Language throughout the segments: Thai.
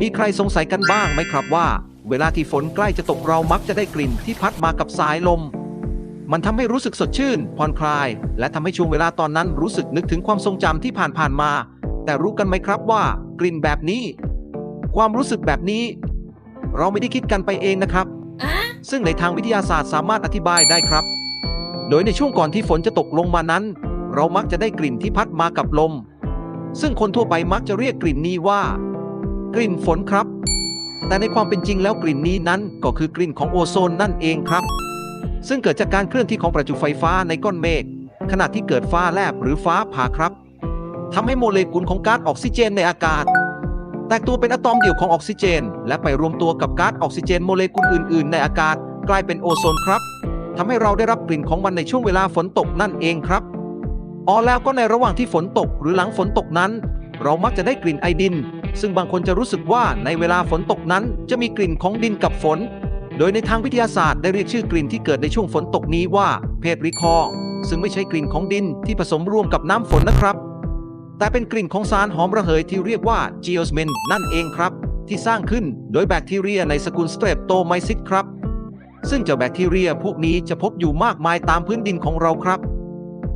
มีใครสงสัยกันบ้างไหมครับว่า เวลาที่ฝนใกล้จะตกเรามักจะได้กลิ่นที่พัดมากับสายลม มันทำให้รู้สึกสดชื่นผ่อนคลาย และทำให้ช่วงเวลาตอนนั้นรู้สึกนึกถึงความทรงจำที่ผ่านๆมา แต่รู้กันไหมครับว่ากลิ่นแบบนี้ ความรู้สึกแบบนี้ เราไม่ได้คิดกันไปเองนะครับ ซึ่งในทางวิทยาศาสตร์สามารถอธิบายได้ครับ โดยในช่วงก่อนที่ฝนจะตกลงมานั้น เรามักจะได้กลิ่นที่พัดมากับลม ซึ่งคนทั่วไปมักจะเรียกกลิ่นนี้ว่า กลิ่นฝนครับ แต่ในความเป็นจริงแล้วกลิ่นนี้นั้นก็คือกลิ่นของโอโซนนั่นเองครับ ซึ่งเกิดจากการเคลื่อนที่ของประจุไฟฟ้าในก้อนเมฆขณะที่เกิดฟ้าแลบหรือฟ้าผ่าครับทำให้โมเลกุลของก๊าซออกซิเจนในอากาศ แตกตัวเป็นอะตอมเดี่ยวของออกซิเจน และไปรวมตัวกับก๊าซออกซิเจนโมเลกุลอื่น ๆ ในอากาศ กลายเป็นโอโซนครับทำให้เราได้รับกลิ่นของมันในช่วงเวลาฝนตกนั่นเองครับอ๋อแล้วก็ในระหว่างที่ฝนตกหรือหลังฝนตกนั้น เรามักจะได้กลิ่นไอดิน ซึ่งบางคนจะรู้สึกว่าในเวลาฝนตกนั้นจะมีกลิ่นของดินกับฝน โดยในทางวิทยาศาสตร์ได้เรียกชื่อกลิ่นที่เกิดในช่วงฝนตกนี้ว่าเพดริคอร์ซึ่งไม่ใช่กลิ่นของดินที่ผสมร่วมกับน้ำฝนนะครับ แต่เป็นกลิ่นของสารหอมระเหยที่เรียกว่าจีโอสเมนนั่นเองครับ ที่สร้างขึ้นโดยแบคทีเรียในสกุลสเตรปโตไมซิสครับ ซึ่งเจ้าแบคทีเรียพวกนี้จะพบอยู่มากมายตามพื้นดินของเราครับ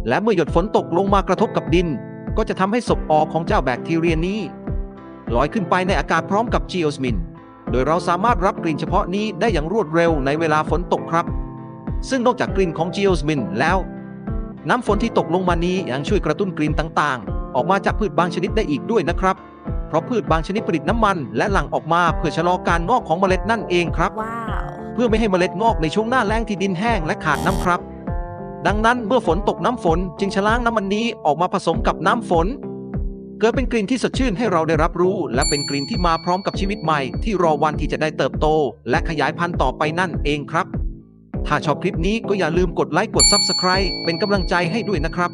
และเมื่อหยดฝนตกลงมากระทบกับดิน ก็จะทำให้ศพออกของเจ้าแบคทีเรียนี้ ลอยขึ้นไปในอากาศพร้อมกับจีโอสมิน โดยเราสามารถรับกลิ่นเฉพาะนี้ได้อย่างรวดเร็วในเวลาฝนตกครับ ซึ่งนอกจากกลิ่นของจีโอสมินแล้ว น้ำฝนที่ตกลงมานี้ยังช่วยกระตุ้นกลิ่นต่างๆ ออกมาจากพืชบางชนิดได้อีกด้วยนะครับ เพราะพืชบางชนิดผลิตน้ำมันและหลั่งออกมาเพื่อชะลอการงอกของเมล็ดนั่นเองครับว้าวเพื่อไม่ให้เมล็ดงอกในช่วงหน้าแล้งที่ดินแห้งและขาดน้ำครับ ดังนั้นเมื่อฝนตกน้ำฝนจึงชะล้างน้ำมันนี้ออกมาผสมกับน้ำฝน เกิดเป็นกลิ่นที่สดชื่นให้เราได้รับรู้ และเป็นกลิ่นที่มาพร้อมกับชีวิตใหม่ ที่รอวันที่จะได้เติบโต และขยายพันธุ์ต่อไปนั่นเองครับ ถ้าชอบคลิปนี้ก็อย่าลืมกดไลค์กด Subscribe เป็นกำลังใจให้ด้วยนะครับ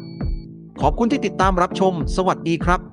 ขอบคุณที่ติดตามรับชม สวัสดีครับ